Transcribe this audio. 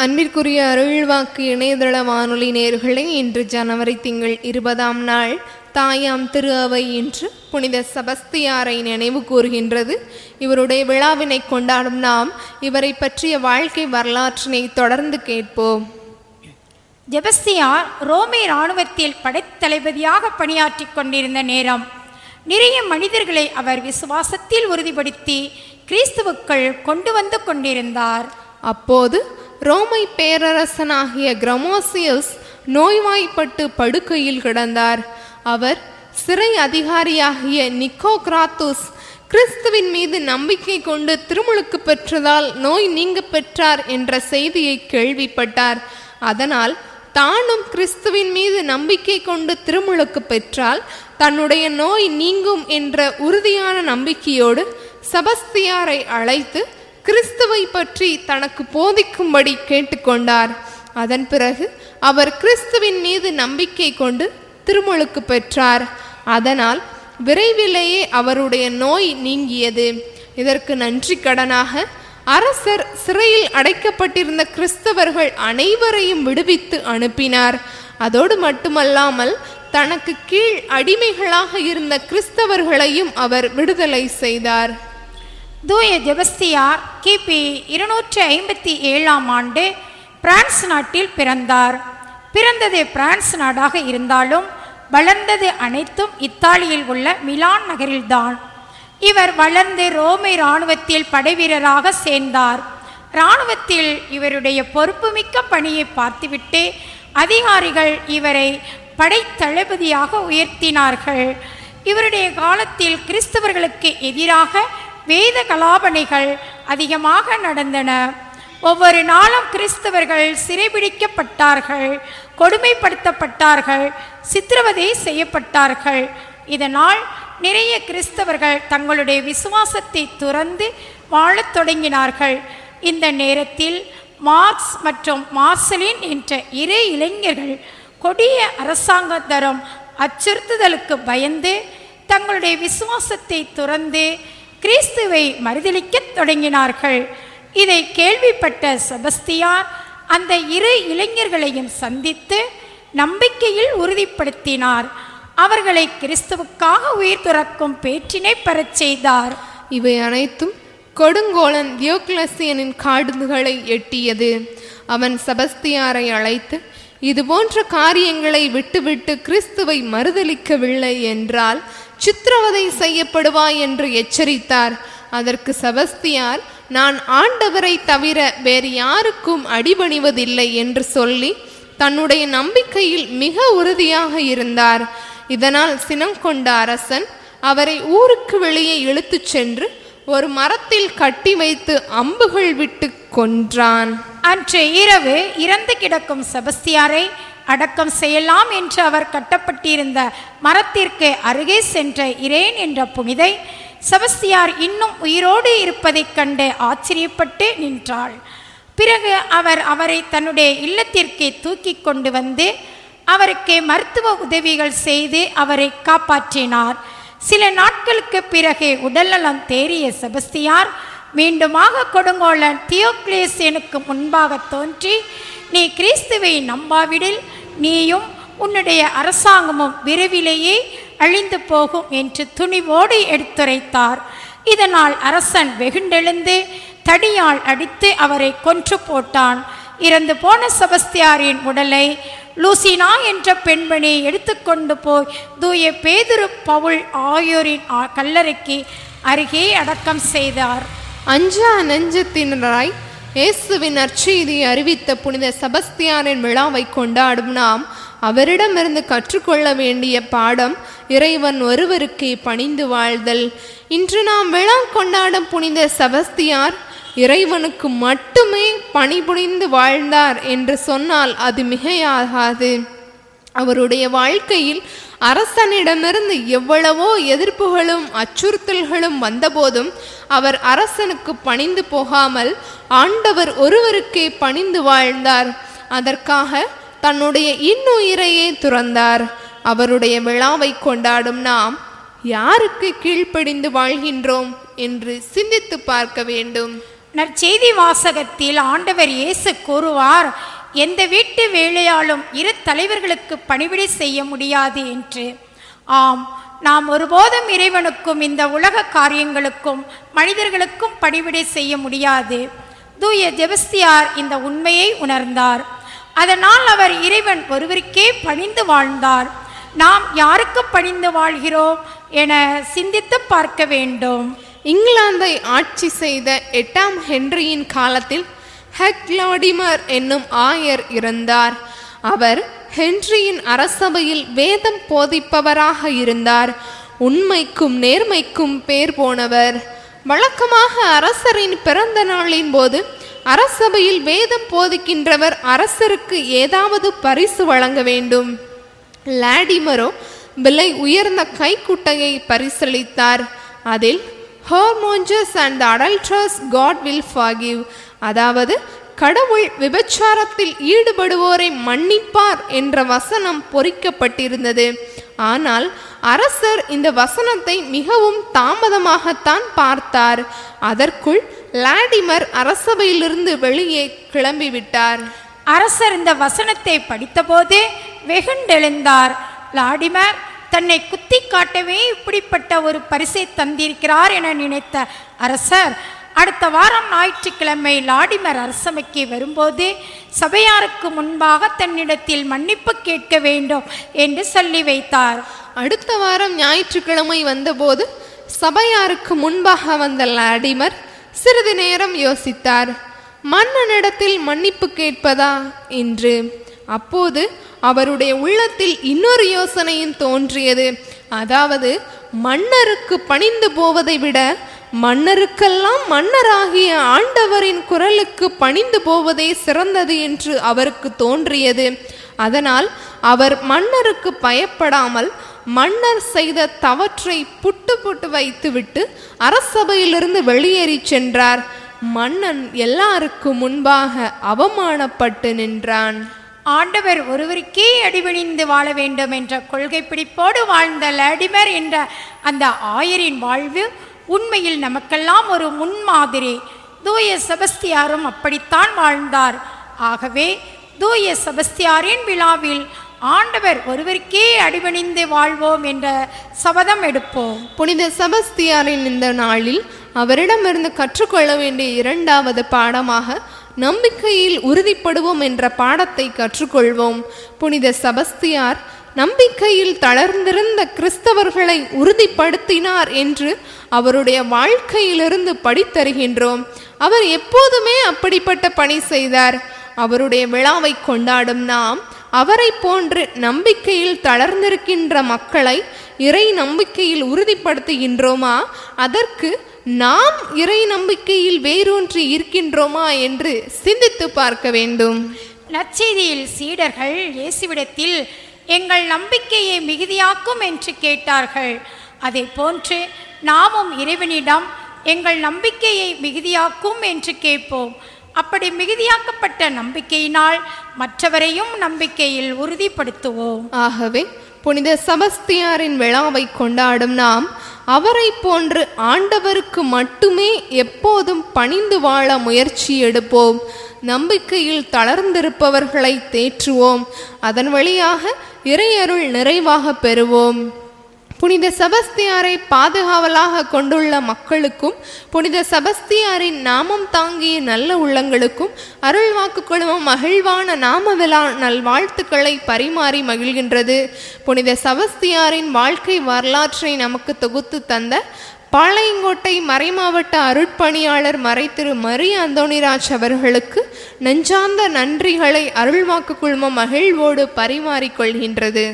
அன்பிற்குரிய அருள்வாக்கு இணையதள வானொலி நேயர்களே இன்று ஜனவரி திங்கள் இருபதாம் நாள். தாயாம் திரு அவை இன்று புனித செபஸ்தியாரை நினைவு கூறுகின்றது. இவருடைய விழாவினை கொண்டாடும் நாம் இவரை பற்றிய வாழ்க்கை வரலாற்றினை தொடர்ந்து கேட்போம். ஜெபஸ்தியார் ரோமே இராணுவத்தில் படைத்தளபதியாக பணியாற்றிக் கொண்டிருந்த நேரம். நிறைய மனிதர்களை அவர் விசுவாசத்தில் உறுதிப்படுத்தி கிறிஸ்துவுக்குள் கொண்டு வந்து கொண்டிருந்தார். அப்போது ரோமை பேரரசனாகிய கிரமோசியஸ் நோய்வாய்ப்பட்டு படுக்கையில் கிடந்தார். அவர் சிறை அதிகாரியாகிய நிக்கோகிராத்துஸ் கிறிஸ்துவின் மீது நம்பிக்கை கொண்டு திருமுழுக்கு பெற்றதால் நோய் நீங்க பெற்றார் என்ற செய்தியை கேள்விப்பட்டார். அதனால் தானும் கிறிஸ்துவின் மீது நம்பிக்கை கொண்டு திருமுழுக்கு பெற்றால் தன்னுடைய நோய் நீங்கும் என்ற உறுதியான நம்பிக்கையோடு செபஸ்தியாரை அழைத்து கிறிஸ்துவை பற்றி தனக்கு போதிக்கும்படி கேட்டுக்கொண்டார். அதன் பிறகு அவர் கிறிஸ்துவின் மீது நம்பிக்கை கொண்டு திருமுழுக்கு பெற்றார். அதனால் விரைவிலேயே அவருடைய நோய் நீங்கியது. இதற்கு நன்றி கடனாக அரசர் சிறையில் அடைக்கப்பட்டிருந்த கிறிஸ்தவர்கள் அனைவரையும் விடுவித்து அனுப்பினார். அதோடு மட்டுமல்லாமல் தனக்கு கீழ் அடிமைகளாக இருந்த கிறிஸ்தவர்களையும் அவர் விடுதலை செய்தார். தூய ஜெபஸ்தியார் கிபி இருநூற்றி ஐம்பத்தி ஏழாம் ஆண்டு பிரான்ஸ் நாட்டில் பிறந்தார். பிறந்தது பிரான்ஸ் நாடாக இருந்தாலும் வளர்ந்தது அனைத்தும் இத்தாலியில் உள்ள மிலான் நகரில்தான். இவர் வளர்ந்து ரோமை இராணுவத்தில் படைவீரராக சேர்ந்தார். இராணுவத்தில் இவருடைய பொறுப்புமிக்க பணியை பார்த்துவிட்டு அதிகாரிகள் இவரை படைத்தளபதியாக உயர்த்தினார்கள். இவருடைய காலத்தில் கிறிஸ்தவர்களுக்கு எதிராக வேத கலாபனைகள் அதிகமாக நடந்தன. ஒவ்வொரு நாளும் கிறிஸ்தவர்கள் சிறைபிடிக்கப்பட்டார்கள் கொடுமைப்படுத்தப்பட்டார்கள் சித்திரவதை செய்யப்பட்டார்கள். இதனால் நிறைய கிறிஸ்தவர்கள் தங்களுடைய விசுவாசத்தை துறந்து வாழத் தொடங்கினார்கள். இந்த நேரத்தில் மார்க்ஸ் மற்றும் மார்சலின் என்ற இரு இளைஞர்கள் கொடிய அரசாங்க தரும் அச்சுறுத்துதலுக்கு பயந்து தங்களுடைய விசுவாசத்தை துறந்து கிறிஸ்துவை மறுதலிக்கத் தொடங்கினார்கள். இதை கேள்விப்பட்ட செபஸ்தியார் அந்த இரு இளைஞர்களையும் சந்தித்து நம்பிக்கையில் உறுதிப்படுத்தினார். அவர்களை கிறிஸ்துவுக்காக உயிர் துறக்கும் பேற்றினை பெறச் செய்தார். இவை அனைத்தும் கொடுங்கோலன் தியோக்லசியனின் காடுகளை எட்டியது. அவன் செபஸ்தியாரை அழைத்து இது போன்ற காரியங்களை விட்டுவிட்டு கிறிஸ்துவை மறுதலிக்கவில்லை என்றால் சித்திரவதை செய்யப்படுவாய் என்று எச்சரித்தார். அதற்கு செபஸ்தியார் நான் ஆண்டவரை தவிர வேறு யாருக்கும் அடிபணிவதில்லை என்று சொல்லி தன்னுடைய நம்பிக்கையில் மிக உறுதியாக இருந்தார். இதனால் சினம் கொண்ட அரசன் அவரை ஊருக்கு வெளியே இழுத்துச் சென்று ஒரு மரத்தில் கட்டி வைத்து அம்புகள் விட்டு கொன்றான். அன்று இரவு இறந்து கிடக்கும் செபஸ்தியாரை அடக்கம் செய்யலாம் என்று அவர் கட்டப்பட்டிருந்த மரத்திற்கு அருகே சென்ற இரேன் என்ற புனிதை செபஸ்தியார் இன்னும் உயிரோடு இருப்பதைக் கண்டு ஆச்சரியப்பட்டு நின்றாள். பிறகு அவர் அவரை தன்னுடைய இல்லத்திற்கு தூக்கி கொண்டு வந்து அவருக்கு மருத்துவ உதவிகள் செய்து அவரை காப்பாற்றினார். சில நாட்களுக்கு பிறகு உடல்நலம் தேறிய செபஸ்தியார் மீண்டுமாக கொடுங்கோலன் தியோக்ளேசியனுக்கு முன்பாக தோன்றி நீ கிறிஸ்துவை நம்பாவிடில் நீயும் உன்னுடைய அரசாங்கமும் விரைவிலேயே அழிந்து போகும் என்று துணிவோடு எடுத்துரைத்தார். இதனால் அரசன் வெகுண்டெழுந்து தடியால் அடித்து அவரை கொன்று போட்டான். இறந்து போன செபஸ்தியாரின் உடலை லூசினா என்ற பெண்மணி எடுத்துக்கொண்டு போய் தூய பேதுரு பவுல் ஆகியோரின் கல்லறைக்கு அருகே அடக்கம் செய்தார். அஞ்சா நெஞ்சத்தினராய் இயேசுவின் நற்செய்தியை அறிவித்த புனித சபஸ்தியானின் விழாவை கொண்டாடும் நாம் அவரிடமிருந்து கற்றுக்கொள்ள வேண்டிய பாடம் இறைவன் ஒருவருக்கே பணிந்து வாழ்தல். இன்று நாம் விழா கொண்டாடும் புனித சபஸ்தியார் இறைவனுக்கு மட்டுமே பணிபுரிந்து வாழ்ந்தார் என்று சொன்னால் அது மிகையாகாது. அவருடைய வாழ்க்கையில் அரசனிடமிருந்து எவ்வளவோ எதிர்ப்புகளும் அச்சுறுத்தல்களும் வந்தபோதும் அவர் அரசனுக்கு பணிந்து போகாமல் ஆண்டவர் ஒருவருக்கே பணிந்து வாழ்ந்தார். அதற்காக தன்னுடைய இன்னுயிரையே துறந்தார். அவருடைய விழாவை கொண்டாடும் நாம் யாருக்கு கீழ்ப்படிந்து வாழ்கின்றோம் என்று சிந்தித்து பார்க்க வேண்டும். நற்செய்தி வாசகத்தில் ஆண்டவர் இயேசு கூறுவார் எந்த வீட்டு வேலையாலும் இரு தலைவர்களுக்கு பணிவிடை செய்ய முடியாது என்று. ஆம் நாம் ஒருபோதும் இறைவனுக்கும் இந்த உலக காரியங்களுக்கும் மனிதர்களுக்கும் பணிவிடை செய்ய முடியாது. தூய ஜெபஸ்தியார் இந்த உண்மையை உணர்ந்தார். அதனால் அவர் இறைவன் ஒருவருக்கே பணிந்து வாழ்ந்தார். நாம் யாருக்கு பணிந்து வாழ்கிறோம் என சிந்தித்து பார்க்க வேண்டும். இங்கிலாந்தை ஆட்சி செய்த எட்டாம் ஹென்ரியின் காலத்தில் ஹெக்லாடிமர் என்னும் ஆயர் இருந்தார் அவர் ஹென்ரியின் அரசபையில் வேதம் போதிப்பவராக இருந்தார். உண்மைக்கும் நேர்மைக்கும் பேர் போனவர். வழக்கமாக அரசரின் பிறந்த நாளின் போது அரசபையில் வேதம் போதிக்கின்றவர் அரசருக்கு ஏதாவது பரிசு வழங்க வேண்டும். லாடிமரோ விலை உயர்ந்த கைக்குட்டையை பரிசளித்தார். அதில் whoremongers and adulterers God will forgive. அதாவது கடவுள் விபச்சாரத்தில் ஈடுபடுவோரை மன்னிப்பார் என்ற வசனம் பொறிக்கப்பட்டிருந்தது. ஆனால் அரசர் இந்த வசனத்தை மிகவும் தாமதமாகத்தான் பார்த்தார். அதற்குள் லாடிமர் அரசபையிலிருந்து வெளியே கிளம்பிவிட்டார். அரசர் இந்த வசனத்தை படித்தபோது வெகுண்டெழுந்தார். லாடிமர் தன்னை குத்தி காட்டவே இப்படிப்பட்ட ஒரு பரிசை தந்திருக்கிறார் என நினைத்த அரசர் அடுத்த வாரம் ஞாயிற்றுக்கிழமை லாடிமர் அரசமைக்கு வரும்போது சபையாருக்கு முன்பாக தன்னிடத்தில் மன்னிப்பு கேட்க வேண்டும் என்று சொல்லி வைத்தார். அடுத்த வாரம் ஞாயிற்றுக்கிழமை வந்தபோது சபையாருக்கு முன்பாக வந்த லாடிமர் சிறிது நேரம் யோசித்தார். மன்னனிடத்தில் மன்னிப்பு கேட்பதா என்று. அப்போது அவருடைய உள்ளத்தில் இன்னொரு யோசனையும் தோன்றியது. அதாவது மன்னருக்கு பணிந்து போவதை விட மன்னருக்கெல்லாம் மன்னராகிய ஆண்டவரின் குரலுக்கு பணிந்து போவதே சிறந்தது என்று அவருக்கு தோன்றியது. அதனால் அவர் மன்னருக்கு பயப்படாமல் மன்னர் செய்த தவற்றை புட்டு புட்டு வைத்துவிட்டு அரசபையிலிருந்து வெளியேறி சென்றார். மன்னன் எல்லாருக்கும் முன்பாக அவமானப்பட்டு நின்றான். ஆண்டவர் ஒருவருக்கே அடிபணிந்து வாழ வேண்டும் என்ற கொள்கை பிடிப்போடு வாழ்ந்த லடிமர் என்ற அந்த ஆயரின் வாழ்வு உண்மையில் நமக்கெல்லாம் ஒரு முன்மாதிரி. தூய செபஸ்தியாரும் அப்படித்தான் வாழ்ந்தார். ஆகவே தூய செபஸ்தியாரின் விழாவில் ஆண்டவர் ஒருவருக்கே அடிபணிந்து வாழ்வோம் என்ற சபதம் எடுப்போம். புனித செபஸ்தியாரின் இந்த நாளில் அவரிடமிருந்து கற்றுக்கொள்ள வேண்டிய இரண்டாவது பாடமாக நம்பிக்கையில் உறுதிப்படுவோம் என்ற பாடத்தை கற்றுக்கொள்வோம். புனித செபஸ்தியார் நம்பிக்கையில் தளர்ந்திருந்த கிறிஸ்தவர்களை உறுதிப்படுத்தினார் என்று அவருடைய வாழ்க்கையிலிருந்து படித்தருகின்றோம். அவர் எப்போதுமே அப்படிப்பட்ட பணி செய்தார். அவருடைய விழாவை கொண்டாடும் நாம் அவரை போன்று நம்பிக்கையில் தளர்ந்திருக்கின்ற மக்களை இறை நம்பிக்கையில் உறுதிப்படுத்துகின்றோமா? அதற்கு நாம் இறை நம்பிக்கையில் வேரூன்றி இருக்கின்றோமா என்று சிந்தித்து பார்க்க வேண்டும். நற்செய்தியில் சீடர்கள் இயேசுவிடத்தில் எங்கள் நம்பிக்கையை மிகுதியாக்கும் என்று கேட்டார்கள். அதை போன்று நாமும் இறைவனிடம் எங்கள் நம்பிக்கையை மிகுதியாக்கும் என்று கேட்போம். அப்படி மிகுதியாக்கப்பட்ட நம்பிக்கையினால் மற்றவரையும் நம்பிக்கையில் உறுதிப்படுத்துவோம். ஆகவே புனித சமஸ்தியாரின் விழாவை கொண்டாடும் நாம் அவரை போன்று ஆண்டவருக்கு மட்டுமே எப்போதும் பணிந்து வாழ முயற்சி எடுப்போம். நம்பிக்கையில் தளர்ந்திருப்பவர்களை தேற்றுவோம். அதன் வழியாக இறையருள் நிறைவாக பெறுவோம். புனித சபஸ்தியாரை பாதுகாவலாக கொண்டுள்ள மக்களுக்கும் புனித சபஸ்தியாரின் நாமம் தாங்கிய நல்ல உள்ளங்களுக்கும் அருள்வாக்கு குழுமம் மகிழ்வான நாம விழா நல்வாழ்த்துக்களை பரிமாறி மகிழ்கின்றது. புனித சபஸ்தியாரின் வாழ்க்கை வரலாற்றை நமக்கு தொகுத்து தந்த பாளையங்கோட்டை மறைமாவட்ட அருட்பணியாளர் மறைத்திரு மரி அந்தோணிராஜ் அவர்களுக்கு நெஞ்சார்ந்த நன்றிகளை அருள்வாக்கு குழுமம் மகிழ்வோடு பரிமாறிக்கொள்கின்றது